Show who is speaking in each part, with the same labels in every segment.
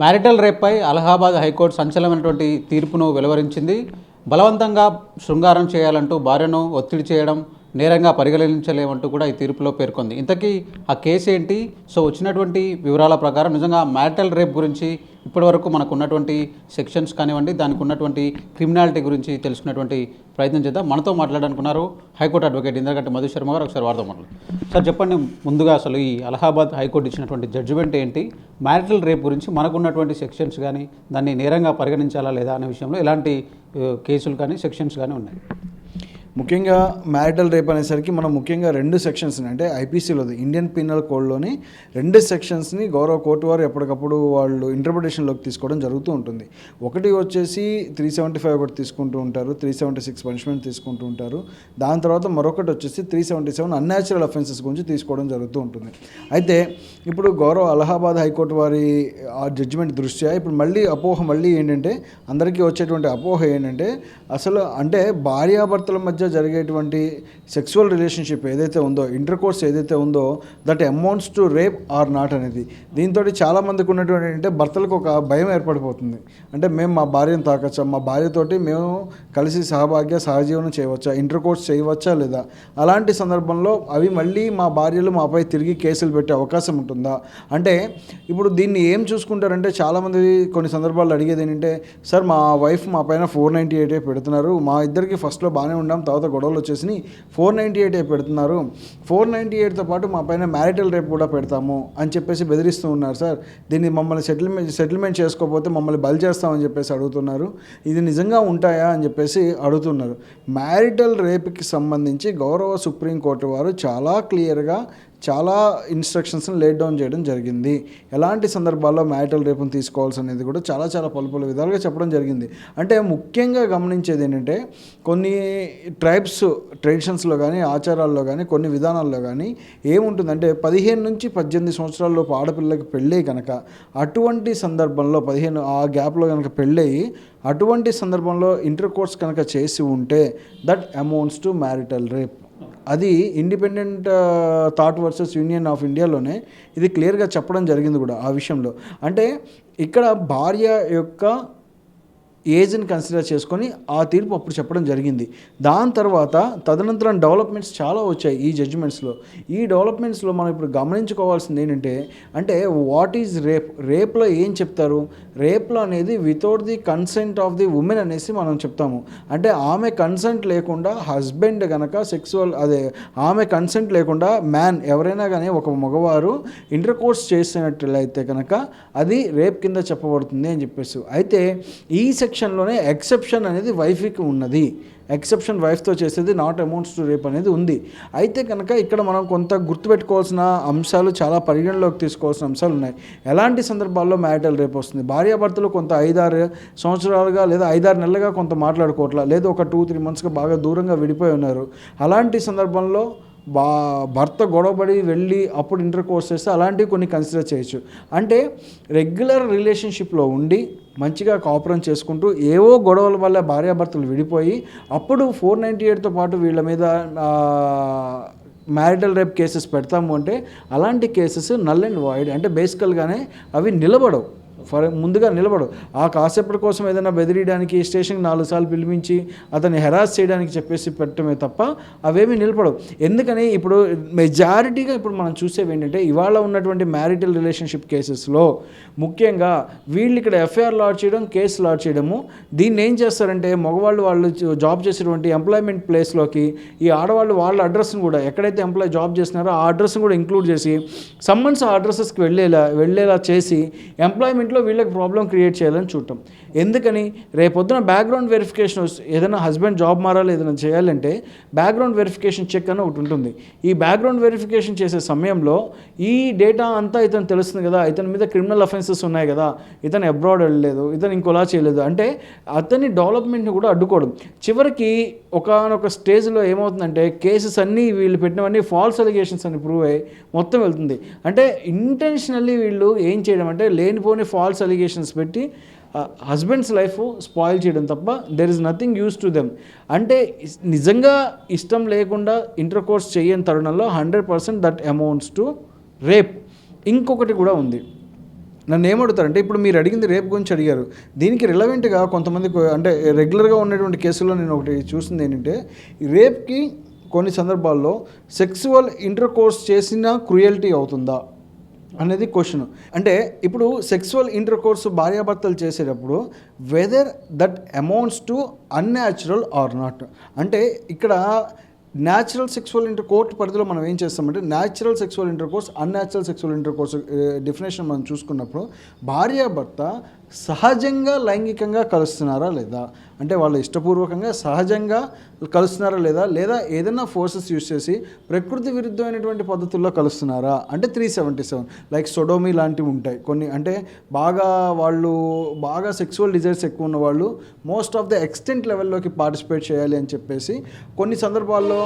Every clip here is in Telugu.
Speaker 1: మ్యారిటల్ రేప్పై అలహాబాద్ హైకోర్టు సంచలనమైనటువంటి తీర్పును వెలువరించింది. బలవంతంగా శృంగారం చేయాలంటూ భార్యను ఒత్తిడి చేయడం నేరంగా పరిగణించలేమంటూ కూడా ఈ తీర్పులో పేర్కొంది. ఇంతకీ ఆ కేసు ఏంటి? సో వచ్చినటువంటి వివరాల ప్రకారం నిజంగా మ్యారిటల్ రేప్ గురించి ఇప్పటివరకు మనకు ఉన్నటువంటి సెక్షన్స్ కానివ్వండి దానికి ఉన్నటువంటి క్రిమినాలిటీ గురించి తెలుసుకున్నటువంటి ప్రయత్నం చేద్దాం. మనతో మాట్లాడాలనుకున్నారు high court advocate Indraganti Madhu Sharma garu. ఒకసారి వారితో మాట్లాడు. సార్ చెప్పండి ముందుగా అసలు ఈ అలహాబాద్ హైకోర్టు ఇచ్చినటువంటి జడ్జిమెంట్ ఏంటి? మ్యారిటల్ రేప్ గురించి మనకున్నటువంటి సెక్షన్స్ కానీ దాన్ని నేరంగా పరిగణించాలా లేదా అనే విషయంలో ఎలాంటి కేసులు కానీ సెక్షన్స్ కానీ ఉన్నాయి?
Speaker 2: ముఖ్యంగా మ్యారిటల్ రేప్ అనేసరికి మనం ముఖ్యంగా రెండు సెక్షన్స్ని అంటే ఐపీసీలో ఇండియన్ పీనల్ కోడ్లోని రెండు సెక్షన్స్ని గౌరవ కోర్టు వారు ఎప్పటికప్పుడు వాళ్ళు ఇంటర్ప్రిటేషన్లోకి తీసుకోవడం జరుగుతూ ఉంటుంది. ఒకటి వచ్చేసి త్రీ సెవెంటీ ఫైవ్ ఒకటి తీసుకుంటూ ఉంటారు త్రీ సెవెంటీ సిక్స్ పనిష్మెంట్ తీసుకుంటూ ఉంటారు. దాని తర్వాత మరొకటి వచ్చేసి three seventy seven unnatural offences గురించి తీసుకోవడం జరుగుతూ ఉంటుంది. అయితే ఇప్పుడు గౌరవ అలహాబాద్ హైకోర్టు వారి ఆ జడ్జిమెంట్ దృష్ట్యా ఇప్పుడు మళ్ళీ అపోహ మళ్ళీ ఏంటంటే అందరికీ వచ్చేటువంటి అపోహ ఏంటంటే అసలు అంటే భార్యాభర్తల మధ్య జరిగేటువంటి సెక్సువల్ రిలేషన్షిప్ ఏదైతే ఉందో ఇంటర్ కోర్స్ ఏదైతే ఉందో that amounts to rape or not అనేది. దీంతో చాలా మందికి ఉన్నటువంటి అంటే భర్తలకు ఒక భయం ఏర్పడిపోతుంది. అంటే మేము మా భార్యను తాకచ్చా? మా భార్యతోటి మేము కలిసి సహభాగ్య సహజీవనం చేయవచ్చా? ఇంటర్ కోర్స్ చేయవచ్చా లేదా? అలాంటి సందర్భంలో అవి మళ్ళీ మా భార్యలు మాపై తిరిగి కేసులు పెట్టే అవకాశం ఉంటుందా? అంటే ఇప్పుడు దీన్ని ఏం చూసుకుంటారంటే చాలామంది కొన్ని సందర్భాల్లో అడిగేది ఏంటంటే సార్ మా వైఫ్ మా పైన ఫోర్ నైంటీ ఎయిట్ పెడుతున్నారు? మా ఇద్దరికి ఫస్ట్లో బాగానే ఉన్నాం తర్వాత గొడవలు వచ్చేసి ఫోర్ నైంటీ ఎయిట్ పెడుతున్నారు. ఫోర్ నైంటీ ఎయిట్తో పాటు మా పైన మ్యారిటల్ రేప్ కూడా పెడతాము అని చెప్పేసి బెదిరిస్తూ ఉన్నారు సార్. దీన్ని మమ్మల్ని సెటిల్మెంట్ సెటిల్మెంట్ చేసుకోకపోతే మమ్మల్ని బలి చేస్తామని చెప్పేసి అడుగుతున్నారు. ఇది నిజంగా ఉంటాయా అని చెప్పేసి అడుగుతున్నారు. మ్యారిటల్ రేప్కి సంబంధించి గౌరవ సుప్రీంకోర్టు వారు చాలా క్లియర్గా చాలా ఇన్స్ట్రక్షన్స్ని లేట్ డౌన్ చేయడం జరిగింది. ఎలాంటి సందర్భాల్లో మ్యారిటల్ రేపును తీసుకోవాల్సి అనేది కూడా చాలా చాలా పలు పలు విధాలుగా చెప్పడం జరిగింది. అంటే ముఖ్యంగా గమనించేది ఏంటంటే కొన్ని ట్రైబ్స్ ట్రెడిషన్స్లో కానీ ఆచారాల్లో కానీ కొన్ని విధానాల్లో కానీ ఏముంటుందంటే పదిహేను నుంచి పద్దెనిమిది సంవత్సరాల్లోపు ఆడపిల్లకి పెళ్ళే కనుక అటువంటి సందర్భంలో పదిహేను ఆ గ్యాప్లో కనుక పెళ్ళయి అటువంటి సందర్భంలో ఇంటర్ కోర్స్ కనుక చేసి ఉంటే that amounts to marital rape అది independent thought versus union of ఇండియాలోనే ఇది క్లియర్గా చెప్పడం జరిగింది కూడా ఆ విషయంలో. అంటే ఇక్కడ భార్య యొక్క ఏజ్ని కన్సిడర్ చేసుకొని ఆ తీర్పు అప్పుడు చెప్పడం జరిగింది. దాని తర్వాత తదనంతరం డెవలప్మెంట్స్ చాలా వచ్చాయి ఈ జడ్జిమెంట్స్లో ఈ డెవలప్మెంట్స్లో మనం ఇప్పుడు గమనించుకోవాల్సింది ఏంటంటే అంటే వాట్ ఈజ్ రేప్ రేప్లో ఏం చెప్తారు? రేప్లో అనేది without the consent of the women అనేసి మనం చెప్తాము. అంటే ఆమె కన్సెంట్ లేకుండా హస్బెండ్ కనుక సెక్సువల్ అదే ఆమె కన్సెంట్ లేకుండా మ్యాన్ ఎవరైనా కానీ ఒక మగవారు ఇంటర్ కోర్స్ చేసినట్లయితే కనుక అది రేప్ కింద చెప్పబడుతుంది అని చెప్పేసి. అయితే ఈ సెక్షన్లోనే ఎక్సెప్షన్ అనేది వైఫ్కి ఉన్నది. ఎక్సెప్షన్ వైఫ్తో చేసేది నాట్ అమౌంట్స్ టు రేప్ అనేది ఉంది. అయితే కనుక ఇక్కడ మనం కొంత గుర్తుపెట్టుకోవాల్సిన అంశాలు చాలా పరిగణలోకి తీసుకోవాల్సిన అంశాలు ఉన్నాయి. ఎలాంటి సందర్భాల్లో మ్యారిటల్ రేప్ వస్తుంది? భార్యాభర్తలు కొంత ఐదారు సంవత్సరాలుగా లేదా ఐదారు నెలలుగా కొంత మాట్లాడుకోవట్లా? లేదా ఒక టూ త్రీ మంత్స్గా బాగా దూరంగా విడిపోయి ఉన్నారు. అలాంటి సందర్భంలో బా భర్త గొడవపడి వెళ్ళి అప్పుడు ఇంటర్ కోర్స్ చేస్తే అలాంటివి కొన్ని కన్సిడర్ చేయొచ్చు. అంటే రెగ్యులర్ రిలేషన్షిప్లో ఉండి మంచిగా కాపురం చేసుకుంటూ ఏవో గొడవల వల్ల భార్యాభర్తలు విడిపోయి అప్పుడు ఫోర్ నైంటీ ఎయిట్తో పాటు వీళ్ళ మీద మ్యారిటల్ రేప్ కేసెస్ పెడతాము అంటే అలాంటి కేసెస్ నల్ అండ్ వాయిడ్ అంటే బేసికల్గానే అవి నిలబడవు. ఫర్ ముందుగా నిలబడు. ఆ కాసేపటి కోసం ఏదైనా బెదిరియడానికి స్టేషన్కి నాలుగు సార్లు పిలిపించి అతన్ని హెరాస్ చేయడానికి చెప్పేసి పెట్టడమే తప్ప అవేమీ నిలబడవు. ఎందుకని ఇప్పుడు మెజారిటీగా ఇప్పుడు మనం చూసేవి ఏంటంటే ఇవాళ ఉన్నటువంటి మ్యారిటల్ రిలేషన్షిప్ కేసెస్లో ముఖ్యంగా వీళ్ళు ఇక్కడ ఎఫ్ఐఆర్ లాడ్ చేయడం కేసు లాడ్ చేయడము. దీన్ని ఏం చేస్తారంటే మగవాళ్ళు వాళ్ళు జాబ్ చేసేటువంటి ఎంప్లాయ్మెంట్ ప్లేస్లోకి ఈ ఆడవాళ్ళు వాళ్ళ అడ్రస్ని కూడా ఎక్కడైతే ఎంప్లాయ్ జాబ్ చేస్తున్నారో ఆ అడ్రస్ని కూడా ఇంక్లూడ్ చేసి సమ్మన్స్ ఆ అడ్రస్కి వెళ్ళేలా వెళ్ళేలా చేసి ఎంప్లాయ్మెంట్లో వీళ్ళకి ప్రాబ్లం క్రియేట్ చేయాలని చూడటం. ఎందుకని? రేపొద్దున బ్యాక్గ్రౌండ్ వెరిఫికేషన్ ఏదైనా హస్బెండ్ జాబ్ మారాలి ఏదైనా చేయాలంటే బ్యాక్గ్రౌండ్ వెరిఫికేషన్ చెక్ అని ఒకటి ఉంటుంది. ఈ బ్యాక్గ్రౌండ్ వెరిఫికేషన్ చేసే సమయంలో ఈ డేటా అంతా ఇతను తెలుస్తుంది కదా ఇతని మీద క్రిమినల్ అఫెన్సెస్ ఉన్నాయి కదా ఇతను అబ్రాడ్ వెళ్ళలేదు ఇతను ఇంకోలా చేయలేదు. అంటే అతని డెవలప్మెంట్ని కూడా అడ్డుకోవడం. చివరికి ఒకనొక స్టేజ్లో ఏమవుతుందంటే కేసెస్ అన్నీ వీళ్ళు పెట్టినవన్నీ ఫాల్స్ అలిగేషన్స్ అని ప్రూవ్ అయ్యి మొత్తం వెళ్తుంది. అంటే ఇంటెన్షనల్లీ వీళ్ళు ఏం చేయడం అంటే లేనిపోని ఫాల్స్ అలిగేషన్స్ పెట్టి హస్బెండ్స్ లైఫ్ స్పాయిల్ చేయడం తప్ప there is nothing use to them అంటే నిజంగా ఇష్టం లేకుండా ఇంటర్ కోర్స్ చేయని తరుణంలో hundred percent that amounts to rape ఇంకొకటి కూడా ఉంది. నన్ను ఏమడుగుతారంటే ఇప్పుడు మీరు అడిగింది రేప్ గురించి అడిగారు. దీనికి రిలవెంట్గా కొంతమంది అంటే రెగ్యులర్గా ఉన్నటువంటి కేసుల్లో నేను ఒకటి చూసింది ఏంటంటే రేప్కి కొన్ని సందర్భాల్లో సెక్సువల్ ఇంటర్ కోర్స్ చేసిన క్రుయల్టీ అవుతుందా? అనేది క్వశ్చన్ అంటే ఇప్పుడు సెక్సువల్ ఇంటర్ కోర్సు భార్యాభర్తలు చేసేటప్పుడు whether that amounts to unnatural or not అంటే ఇక్కడ న్యాచురల్ సెక్సువల్ ఇంటర్ కోర్టు పరిధిలో మనం ఏం చేస్తామంటే natural sexual intercourse unnatural sexual intercourse definition మనం చూసుకున్నప్పుడు భార్యాభర్త సహజంగా లైంగికంగా కలుస్తున్నారా లేదా? అంటే వాళ్ళు ఇష్టపూర్వకంగా సహజంగా కలుస్తున్నారా లేదా? లేదా ఏదైనా ఫోర్సెస్ యూస్ చేసి ప్రకృతి విరుద్ధమైనటువంటి పద్ధతుల్లో కలుస్తున్నారా? అంటే three seventy seven like sodomy లాంటివి ఉంటాయి. కొన్ని అంటే బాగా వాళ్ళు బాగా సెక్సువల్ డిజైర్స్ ఎక్కువ ఉన్న వాళ్ళు మోస్ట్ ఆఫ్ ద ఎక్స్టెంట్ లెవెల్లోకి పార్టిసిపేట్ చేయాలి అని చెప్పేసి కొన్ని సందర్భాల్లో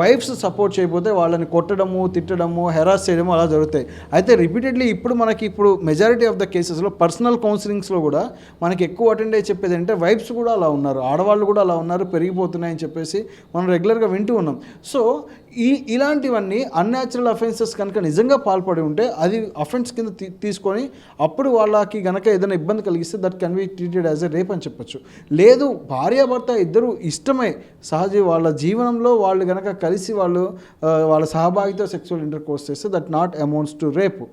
Speaker 2: వైఫ్స్ సపోర్ట్ చేయకపోతే వాళ్ళని కొట్టడము తిట్టడము హెరాస్ చేయడము అలా జరుగుతాయి. అయితే రిపీటెడ్లీ ఇప్పుడు మనకి ఇప్పుడు మెజారిటీ ఆఫ్ ద కేసెస్లో పర్సనల్ కౌన్సిలింగ్స్ కౌన్సిలింగ్స్లో కూడా మనకి ఎక్కువ అటెండ్ అయ్యి చెప్పేది అంటే వైబ్స్ కూడా అలా ఉన్నారు. ఆడవాళ్ళు కూడా అలా ఉన్నారు పెరిగిపోతున్నాయని చెప్పేసి మనం రెగ్యులర్గా వింటూ ఉన్నాం. సో ఈ ఇలాంటివన్నీ అన్యాచురల్ అఫెన్సెస్ కనుక నిజంగా పాల్పడి ఉంటే అది అఫెన్స్ కింద తీ- తీసుకొని అప్పుడు వాళ్ళకి కనుక ఏదైనా ఇబ్బంది కలిగిస్తే that can be treated as a rape అని చెప్పొచ్చు. లేదు భార్యాభర్త ఇద్దరు ఇష్టమై. సహజ వాళ్ళ జీవనంలో వాళ్ళు కనుక కలిసి వాళ్ళు వాళ్ళ సహభాగితో సెక్సువల్ ఇంటర్ కోర్స్ చేస్తే that not amounts to rape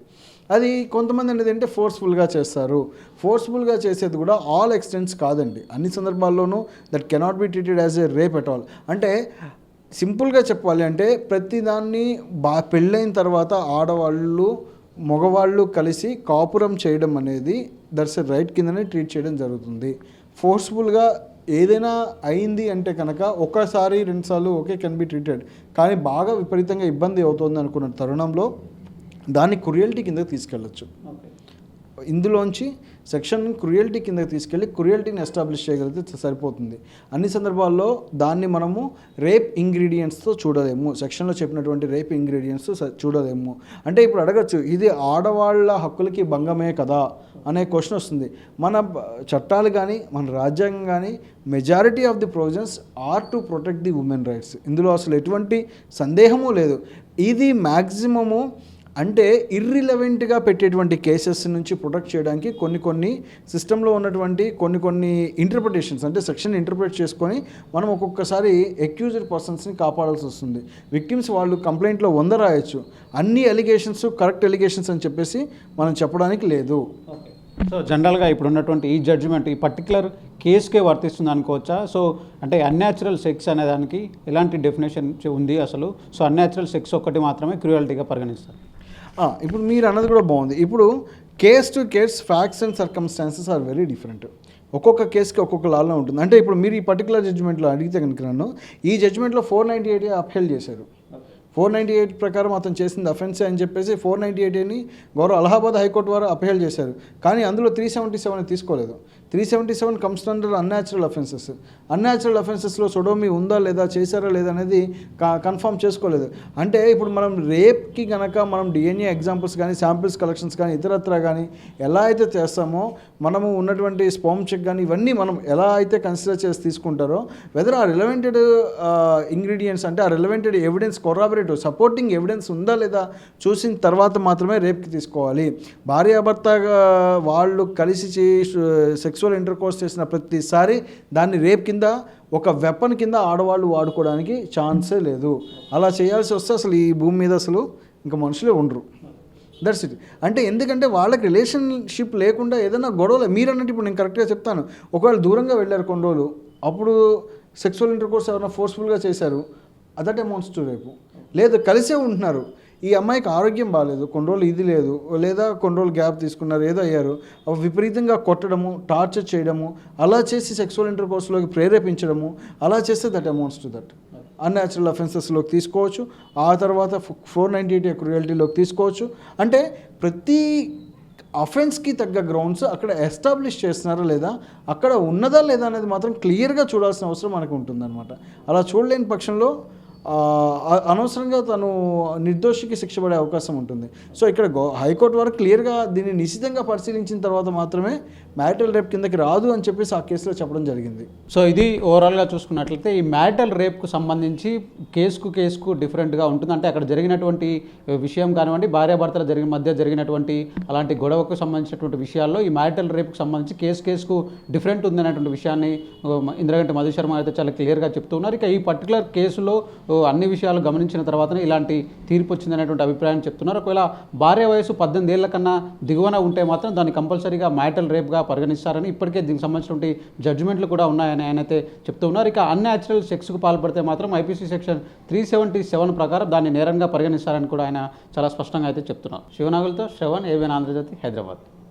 Speaker 2: అది కొంతమంది అనేది అంటే ఫోర్స్ఫుల్గా చేస్తారు. ఫోర్స్ఫుల్గా చేసేది కూడా ఆల్ ఎక్స్టెంట్స్ కాదండి. అన్ని సందర్భాల్లోనూ that cannot be treated as a rape at all అంటే సింపుల్గా చెప్పాలి అంటే ప్రతిదాన్ని బా పెళ్ళైన తర్వాత ఆడవాళ్ళు మగవాళ్ళు కలిసి కాపురం చేయడం అనేది దట్స్ ఎ రైట్ కిందనే ట్రీట్ చేయడం జరుగుతుంది. ఫోర్స్ఫుల్గా ఏదైనా అయింది అంటే కనుక ఒక్కసారి రెండుసార్లు ఓకే కెన్ బి ట్రీటెడ్ కానీ బాగా విపరీతంగా ఇబ్బంది అవుతుంది అనుకున్న తరుణంలో దాన్ని క్రుయల్టీ కిందకి తీసుకెళ్ళచ్చు. ఇందులోంచి సెక్షన్ క్రుయల్టీ కిందకి తీసుకెళ్ళి క్రుయల్టీని ఎస్టాబ్లిష్ చేయగలిగితే సరిపోతుంది. అన్ని సందర్భాల్లో దాన్ని మనము రేప్ ఇంగ్రీడియంట్స్తో చూడలేము. సెక్షన్లో చెప్పినటువంటి రేప్ ఇంగ్రీడియంట్స్ చూడలేము. అంటే ఇప్పుడు అడగచ్చు ఇది ఆడవాళ్ళ హక్కులకి భంగమే కదా అనే క్వశ్చన్ వస్తుంది. మన చట్టాలు కానీ మన రాజ్యాంగం కానీ majority of the provisions are to protect the women rights ఇందులో అసలు ఎటువంటి సందేహము లేదు. ఇది మ్యాక్సిమము అంటే ఇర్రిలవెంట్గా పెట్టేటువంటి కేసెస్ నుంచి ప్రొటెక్ట్ చేయడానికి కొన్ని కొన్ని సిస్టంలో ఉన్నటువంటి కొన్ని కొన్ని ఇంటర్ప్రిటేషన్స్ అంటే సెక్షన్ ఇంటర్ప్రిట్ చేసుకొని మనం ఒక్కొక్కసారి అక్యూజ్డ్ పర్సన్స్ని కాపాడాల్సి వస్తుంది. విక్టిమ్స్ వాళ్ళు కంప్లైంట్లో వంద రాయొచ్చు. అన్ని ఎలిగేషన్స్ కరెక్ట్ ఎలిగేషన్స్ అని చెప్పేసి మనం చెప్పడానికి లేదు.
Speaker 1: సో జనరల్గా ఇప్పుడు ఉన్నటువంటి ఈ జడ్జిమెంట్ ఈ పర్టికులర్ కేసుకే వర్తిస్తుంది అనుకోవచ్చా? సో అంటే అన్యాచురల్ సెక్స్ అనే దానికి ఎలాంటి డెఫినేషన్ ఉంది అసలు? సో అన్యాచురల్ సెక్స్ ఒక్కటి మాత్రమే క్రూయాలిటీగా పరిగణిస్తారు.
Speaker 2: ఇప్పుడు మీరు అన్నది కూడా బాగుంది. ఇప్పుడు case to case facts and circumstances are very different ఒక్కొక్క కేసుకి ఒక్కొక్క లాలో ఉంటుంది. అంటే ఇప్పుడు మీరు ఈ పర్టికులర్ జడ్జిమెంట్లో అడిగితే కనుక నన్ను ఈ జడ్జిమెంట్లో ఫోర్ నైంటీ ఎయిట్ అప్హెల్ చేశారు. ఫోర్ నైంటీ ఎయిట్ ప్రకారం అతను చేసింది అఫెన్సే అని చెప్పేసి ఫోర్ నైంటీ ఎయిట్ని గౌరవ అలహాబాద్ హైకోర్టు వారు అప్హెల్డ్ చేశారు. కానీ అందులో త్రీ సెవెంటీ సెవెన్ తీసుకోలేదు. Three seventy seven comes under unnatural offences unnatural అఫెన్సెస్లో sodomy ఉందా లేదా చేశారా లేదా అనేది కన్ఫర్మ్ చేసుకోలేదు. అంటే ఇప్పుడు మనం రేప్కి కనుక మనం డిఎన్ఏ ఎగ్జాంపుల్స్ కానీ శాంపిల్స్ కలెక్షన్స్ కానీ ఇతరత్ర కానీ ఎలా అయితే చేస్తామో మనము ఉన్నటువంటి స్పామ్ చెక్ కానీ ఇవన్నీ మనం ఎలా అయితే కన్సిడర్ చేసి తీసుకుంటారో వెదర్ ఆ రిలవెంటెడ్ ఇంగ్రీడియంట్స్ అంటే ఆ relevant evidence corroborative supporting evidence ఉందా లేదా చూసిన తర్వాత మాత్రమే రేప్కి తీసుకోవాలి. భార్యాభర్తగా వాళ్ళు కలిసి సెక్సువల్ ఇంటర్ కోర్స్ చేసిన ప్రతిసారి దాన్ని రేప్ కింద ఒక వెపన్ కింద ఆడవాళ్ళు వాడుకోవడానికి ఛాన్సే లేదు. అలా చేయాల్సి వస్తే అసలు ఈ భూమి మీద అసలు ఇంకా మనుషులే ఉండరు. దట్స్ ఇట్ అంటే ఎందుకంటే వాళ్ళకి రిలేషన్షిప్ లేకుండా ఏదైనా గొడవలు మీరు అన్నట్టు ఇప్పుడు నేను కరెక్ట్గా చెప్తాను. ఒకవేళ దూరంగా వెళ్ళారు కొన్ని రోజులు అప్పుడు సెక్సువల్ ఇంటర్ కోర్స్ ఎవరైనా ఫోర్స్ఫుల్గా చేశారు అదట్ అమౌంట్స్ టు రేపు లేదు కలిసే ఉంటున్నారు. ఈ అమ్మాయికి ఆరోగ్యం బాగాలేదు కొన్ని రోజులు ఇది లేదు లేదా కొన్ని రోజులు గ్యాప్ తీసుకున్నారు ఏదో అయ్యారు విపరీతంగా కొట్టడము టార్చర్ చేయడము అలా చేసి సెక్సువల్ ఇంటర్ కోర్స్లోకి ప్రేరేపించడము అలా చేస్తే that amounts to that unnatural అఫెన్సెస్లోకి తీసుకోవచ్చు ఆ తర్వాత ఫోర్ నైంటీ ఎయిట్ రియాలిటీలోకి తీసుకోవచ్చు. అంటే ప్రతి అఫెన్స్కి తగ్గ గ్రౌండ్స్ అక్కడ ఎస్టాబ్లిష్ చేస్తున్నారా లేదా అక్కడ ఉన్నదా లేదా అనేది మాత్రం క్లియర్గా చూడాల్సిన అవసరం మనకు ఉంటుందన్నమాట. అలా చూడలేని పక్షంలో అనవసరంగా తను నిర్దోషికి శిక్ష పడే అవకాశం ఉంటుంది. సో ఇక్కడ గో హైకోర్టు వారు క్లియర్గా దీన్ని నిశితంగా పరిశీలించిన తర్వాత మాత్రమే మ్యారిటల్ రేప్ కిందకి రాదు అని చెప్పేసి ఆ కేసులో చెప్పడం జరిగింది.
Speaker 1: సో ఇది ఓవరాల్గా చూసుకున్నట్లయితే ఈ మ్యారిటల్ రేప్కు సంబంధించి కేసుకు కేసుకు డిఫరెంట్గా ఉంటుంది. అంటే అక్కడ జరిగినటువంటి విషయం కానివ్వండి భార్యాభర్తల జరిగిన మధ్య జరిగినటువంటి అలాంటి గొడవకు సంబంధించినటువంటి విషయాల్లో ఈ మ్యారిటల్ రేప్కు సంబంధించి కేసు కేసుకు డిఫరెంట్ ఉంది అనేటువంటి విషయాన్ని ఇంద్రగంటి మధు శర్మ అయితే చాలా క్లియర్గా చెప్తున్నారు ఇక ఈ పర్టికులర్ కేసులో అన్ని విషయాలు గమనించిన తర్వాతనే ఇలాంటి తీర్పు వచ్చిందనేటువంటి అభిప్రాయం చెప్తున్నారు. ఒకవేళ భార్య వయసు పద్దెనిమిది ఏళ్ళ కన్నా దిగువన ఉంటే మాత్రం దాన్ని కంపల్సరీగా మ్యారిటల్ రేప్గా పరిగణిస్తారని ఇప్పటికే దీనికి సంబంధించినటువంటి జడ్జిమెంట్లు కూడా ఉన్నాయని ఆయన అయితే చెప్తూ ఉన్నారు. ఇక అన్యాచురల్ సెక్స్కు పాల్పడితే మాత్రం IPC section three seventy seven ప్రకారం దాన్ని నేరంగా పరిగణిస్తారని కూడా ఆయన చాలా స్పష్టంగా అయితే చెప్తున్నారు. శివనాగులతో శ్రవణ్ ఏవిఎన్ ఆంధ్రజ్యోతి హైదరాబాద్.